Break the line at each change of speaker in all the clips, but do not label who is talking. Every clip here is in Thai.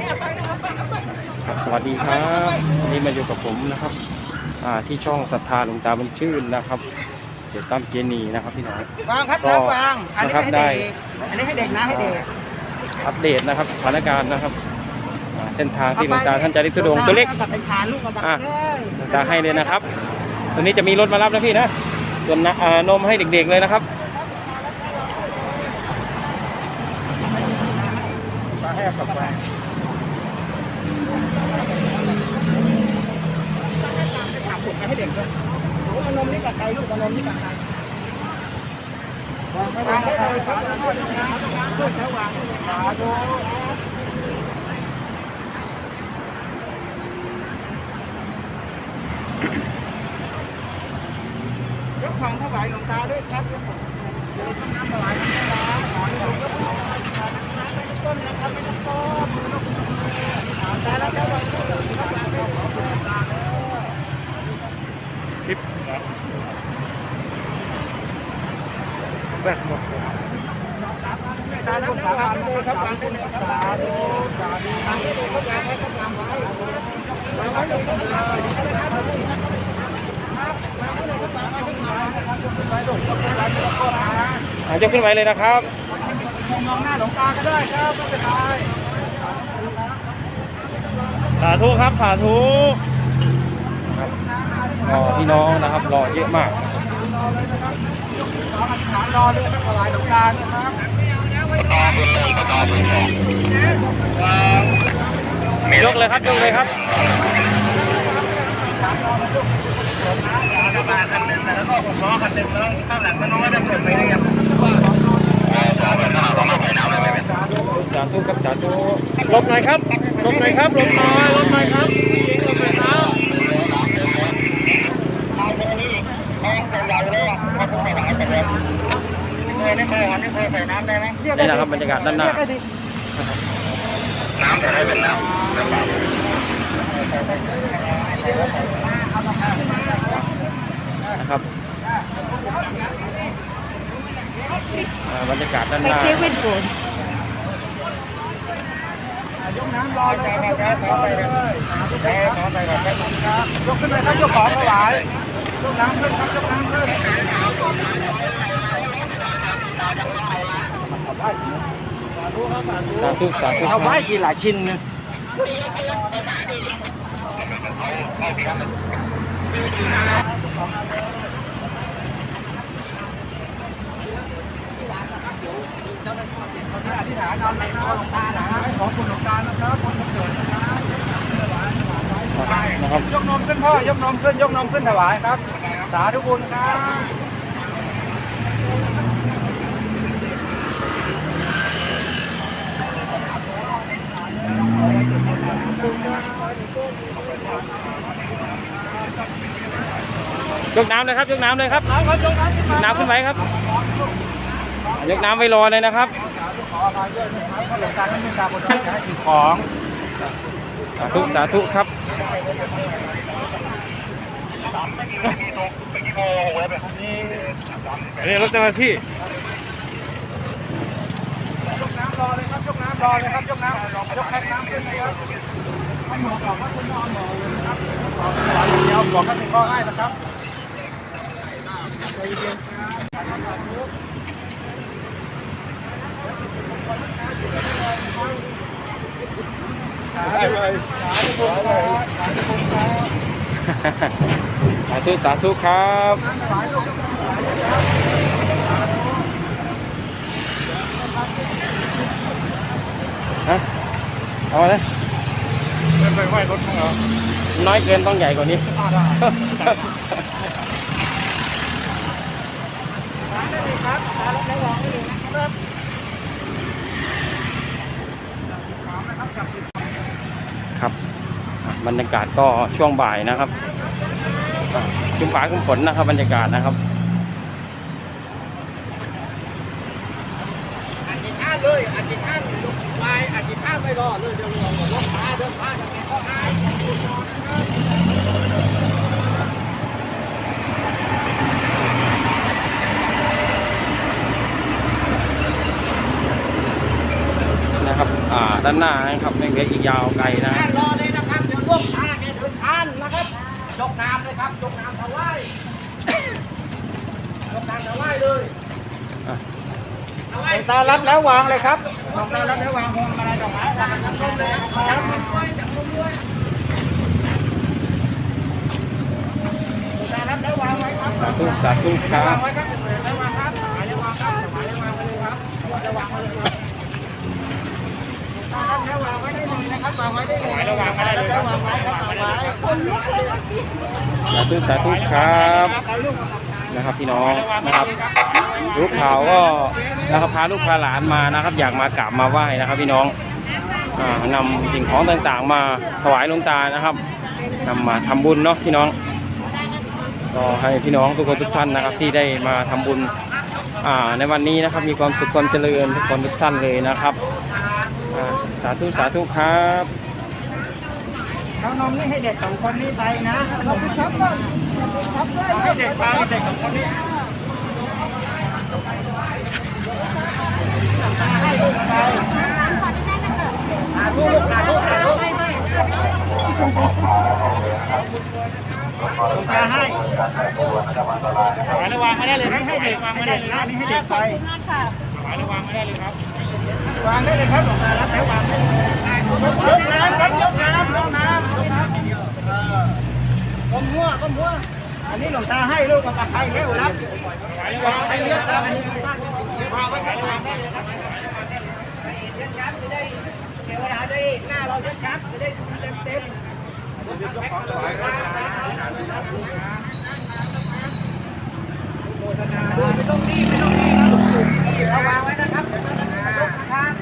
ครับไปเอาไป
ครับสวัสดีครับวันนี้มาอยู่กับผมนะครับ อ่าที่ช่องศรัทธาหลวงตาบุญชื่นนะครับเดี๋ยวตั้มเจนีนะครับพี่น้อง
วางครับ
ก็
น้ำวางอันนี้
นะครับ
ให้
ได้
เด็กอันนี้ให้เด็กนะให้เด็ก
อัปเดตนะครับสถานการณ์นะครับอ่าเส้นทางที่หลวงตาท่านจะได้ทุดงค์ตัวเล็ก
อากับเป็นฐานลูกกระบะ
อะ
เลย
หลวงตาให้เลยนะครับตัวนี้จะมีรถมารับนะพี่นะส่วนน้ำอ่านมให้เด็กๆเลยนะครับ
มาให้กับแฟนถามผมให้เด็กด้วยโอ้นมนี่กับใค รลูกนมนี่กับใครวางไม่ได้เลยครับวางไม่ได้ครับวาด้วางขาดูยกของถวายหลวงตาด้วยครับยกของยกน้ำถวายหลวงตาขอให้หลวงตาไม่ต้องต้นนะครับไม่ต้องต้นมือลูกตาแล้วแล้ววา
ค
รับยกขึ้นไว้ลูกยกขึ้นไว้ยกขึ้นไว้
อ่ายกขึ้นไว้เลยนะครับ
ชมมองหน้าหลวงตาก็ได้ครับไม่เป็นไร
สาธุครับสาธุครับรอพี่น้องนะครับรอเยอะมาก
รอเลยนะครับยกสองอธิษฐานรอเลยครับถวายหลวงตานะครับ
ยกเลยครับยกเลยครับ
กระบะคันหนึ่งแล้วก็หกล้อคันหนึ่งแล้วข้างหลังมันน้อยจะเปิดไปได้ยัง
สาธุครับสาธุลบหน่อยครับลบหน่อยครับลบหน่อยลบหน่อยครับผู้หญิงลบหน่อยครับนี่นะครับบรรยากาศด้านหน้า
น้ำจะได้เป็นน้ำ
นะครับบรรยากาศด้านหน้า
ยกน้ำรอเลยครับยกน้ำรอเลยยกขึ้นเลยครับยกของถวายยกน้ำขึ้นครับยกน้ำขึ้น
สาธุสาธุ
เอาไว้กี่หลายชิ้นเนี่ย อธิษฐานเอาหลวงตาหลวงตานะขอคุณหลวงตานะครับคนเกิด
นะครับ
ยกนมขึ้นพ่อยกนมขึ้นยกนมขึ้นถวายครับ สาธุบุญครับ
ยกน้ำเลยครับยกน้ำเลยครับน้ำครับยกน้ำขึ้นไว้ครับยกน้ำไว้รอเลยนะครับ
ขออภัยด้วยนะครับหลวงตาท่านเมตตาบนเราจะให้สิ่งของ
สาธุสาธุครับนี่รถเจ้าหน้าที่
ยกน้ำรอเลยครับยกน้ำรอเลยครับยกน้ำยกแพ็คน้ำขึ้นนะครับให้หมอบอกว่าคุณนอนหมอเลยนะครับหมอถวายอย่างเดียวบอกให้เป็นข้อให้นะครับใจเย็นครับ
สาธุสาธุครับฮะเอาเลย
ไปไหว้รถของเรา
น้อยเกินต้องใหญ่กว่านี้ ครับอะบรรยากาศก็ช่วงบ่ายนะครับอะชุมฟ้าคุมฝนนะครับ บรรยากาศนะครับ
อธิษฐานเลยอธิษฐานยกไปอธิษฐานไม่รอเลยเดี๋ยวรอยกขาเดินขาจะเป็นข้อให้
นะครับ อ่าด้านานหน้านะครับยังเหลืออีกยาวไกลนะ
ท่านรอเลยนะครับ เดี๋ยวลูกตาแกเดินทางนะครับยกน้ำเลยครับยกน้ำถวายยกน้ำถวายเลย
อะ
หลวงตารับแล้ววางเลยครับหลวงตารับแล้ววางพวงมาลัยดอกไม้จับจับลมเลยจับลมด้วยจับลมด้วยหลวงตารับแล้ววางไว้ครับ
สาธุสาธุครับ
วางไว้ครับแล้ววางครับหมายเลยวางครับหมายเลยวางไปเลยครับจะวางไว้เลยครับ ตารับแล้วางไว้ได้เลยนะครับวางไว้ได้เลยหมายเลยวางไว้เลยรับวางไว้ครับวางไว้
สาธุสาธุครับนะครับพี่น้องนะครับลูกขาวก็นะครับพาลูกพาหลานมานะครับ อยากมากราบมาไหว้นะครับ พี่น้องอ่านำสิ่งของต่างๆ มาถวายหลวงตานะครับนำมาทำบุญเนาะพี่น้องก็ให้พี่น้องทุกคนทุกท่านนะครับ ที่ได้มาทำบุญในวันนี้นะครับ มีความสุขความเจริญทุกคนทุกท่านเลยนะครับ สาธุสาธุครับ
เอานมนี่ให้เด็กสองคนนี้ไปนะนมช็อปก่อนช็อปเลยให้เด็กไปเด็กสองคนนี้ให้ลูกไปหาลูกหาลูกหาลูกหลวงตาให้หมายระวางไม่ได้เลยให้เด็กวางไม่ได้เลยนะนี่ให้เด็กไปหมายระวางไม่ได้เลยครับ ออก้มหัวก้มหัวอันนี้หลวงตาให้ลูกกับใครแล้วรับวางไปเยอะครับอันนี้หลวงตาจะวางไว้ข้างล่างได้เลยครับเทวดาได้หน้าเราชัดๆจะได้เต็มเต็มไม่ต้องรีบไม่ต้องรีบเราวางไว้นะครับเดี๋ยวมันจะกระดกนะครับ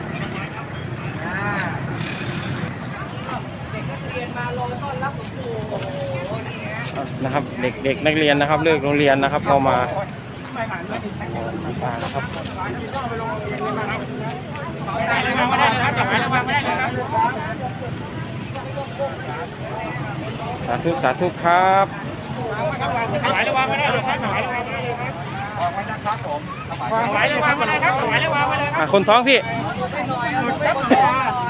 เด็กนักเรียนมารอต้อนรับหลวงปู่โอ้โหนี่ฮะ
นะครับ เด็กเด็กนักเรียนนะครับ เลิกโรงเรียนนะครับก็มา
ไม่ผ่านไม่ถึง
หลวงตานะครับ
ต้องไปโรงเรียนนะครับได้เลยครับไม่ได้เลยครับจับไว้ระวังไม่ได้เลยครับ
สาธุสาธุครับ
ถวายระวังไม่ได้เลยครับถวายระวังไม่ได้เลยครับออกมาจากครับผมถวายระวังไม่ได้ครับถวายระวังไม่ได้ครับ
อะคนท้องพี่
ครับ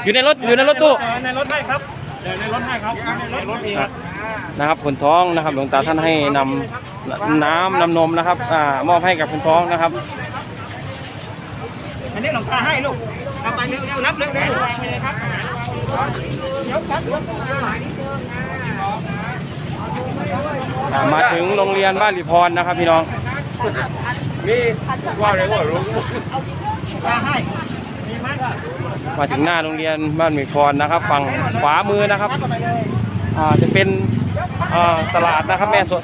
อยู่ในรถอยู่ในรถตู้
ในรถให้ครับ เดี๋ยวในรถให้ครับในรถมีครับ
นะครับคนท้องนะครับหลวงตาท่านให้นำน้ำนำนมนะครับอ่ามอบให้กับคนท้องนะครับ
อันนี้หลวงตาให้ลูกเอาไปเร็วๆรับเร็วๆไปเลยครับยกครับยก
อ่ามาถึงโรงเรียนบ้านริพรนะครับพี่น้อง
มีว่าอะไรก็รู้ตาให้ มา
ถึงหน้าโรงเรียนบ้านริพรนนะครับ ฝั่งขวามือนะครับจะเป็นตลาดนะครับแม่สด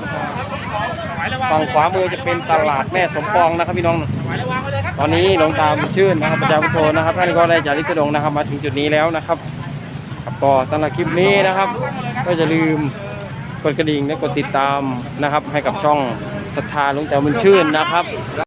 ฝั่งขวามือจะเป็นตลาดแม่สมปองนะครับพี่น้อง ตอนนี้หลวงตาบุญชื่นนะครับประจาพุทโธนะครับท่านก็ได้จาริกดงนะครับมาถึงจุดนี้แล้วนะครับครับก็สำหรับคลิปนี้นะครับ ก็จะลืมกดกระดิ่งและกดติดตามนะครับ ให้กับช่องศรัทธาหลวงตาบุญชื่นนะครับ